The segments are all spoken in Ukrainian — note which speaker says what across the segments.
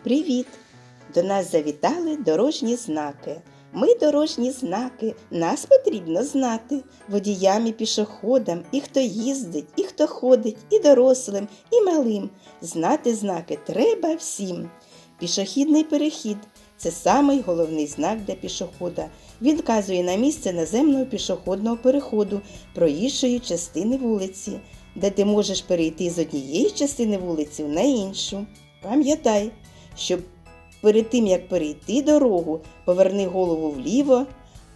Speaker 1: Привіт! До нас завітали дорожні знаки. Ми дорожні знаки, нас потрібно знати водіям і пішоходам, і хто їздить, і хто ходить, і дорослим, і малим. Знати знаки треба всім. Пішохідний перехід це самий головний знак для пішохода. Він вказує на місце наземного пішохідного переходу проїжджої частини вулиці, де ти можеш перейти з однієї частини вулиці на іншу. Пам'ятай, що перед тим як перейти дорогу, поверни голову вліво,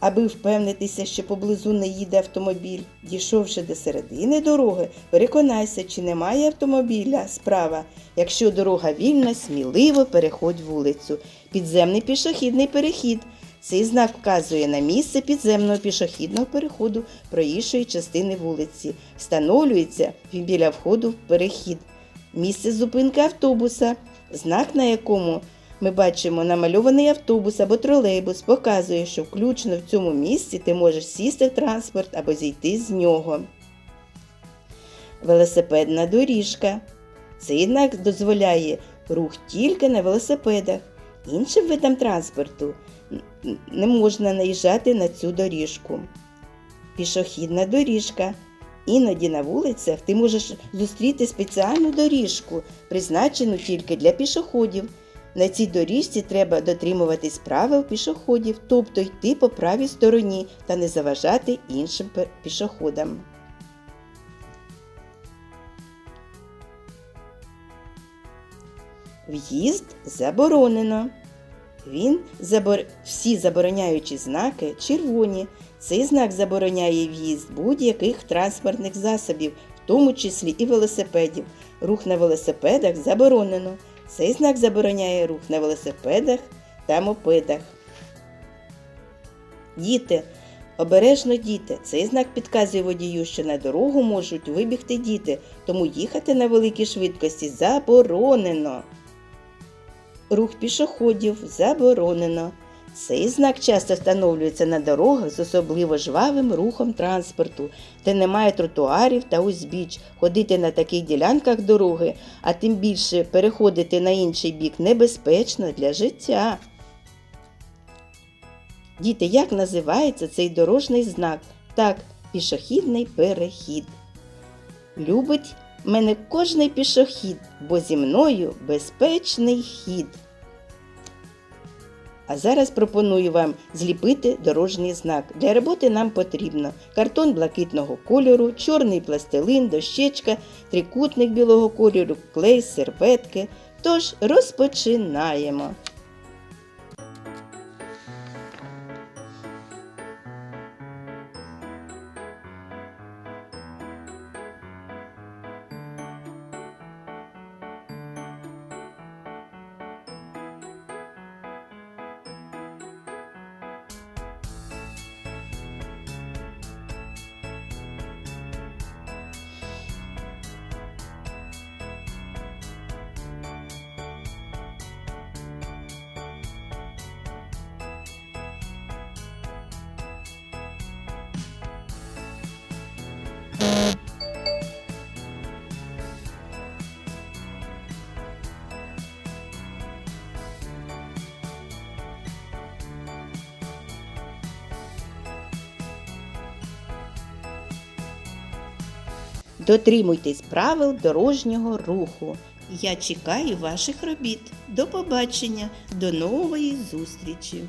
Speaker 1: аби впевнитися, що поблизу не їде автомобіль. Дійшовши до середини дороги, переконайся, чи немає автомобіля справа. Якщо дорога вільна, сміливо переходь вулицю. Підземний пішохідний перехід. Цей знак вказує на місце підземного пішохідного переходу проїжджої частини вулиці. Встановлюється біля входу в перехід. Місце зупинки автобуса, знак на якому ми бачимо намальований автобус або тролейбус, показує, що включно в цьому місці ти можеш сісти в транспорт або зійти з нього. Велосипедна доріжка. Цей знак дозволяє рух тільки на велосипедах. Іншим видам транспорту не можна наїжджати на цю доріжку. Пішохідна доріжка. Іноді на вулицях ти можеш зустріти спеціальну доріжку, призначену тільки для пішоходів. На цій доріжці треба дотримуватись правил пішоходів, тобто йти по правій стороні та не заважати іншим пішоходам. В'їзд заборонено. Він забор... Всі забороняючі знаки червоні. Цей знак забороняє в'їзд будь-яких транспортних засобів, в тому числі і велосипедів. Рух на велосипедах заборонено. Цей знак забороняє рух на велосипедах та мопедах. Діти. Обережно діти. Цей знак підказує водію, що на дорогу можуть вибігти діти, тому їхати на великій швидкості заборонено. Рух пішоходів заборонено. Цей знак часто встановлюється на дорогах з особливо жвавим рухом транспорту, де немає тротуарів та узбіч. Ходити на таких ділянках дороги, а тим більше переходити на інший бік небезпечно для життя. Діти, як називається цей дорожній знак? Так, пішохідний перехід. Любить мене кожний пішохід, бо зі мною безпечний хід. А зараз пропоную вам зліпити дорожній знак. Для роботи нам потрібно картон блакитного кольору, чорний пластилин, дощечка, трикутник білого кольору, клей, серветки. Тож розпочинаємо. Дотримуйтесь правил дорожнього руху. Я чекаю ваших робіт. До побачення, до нової зустрічі!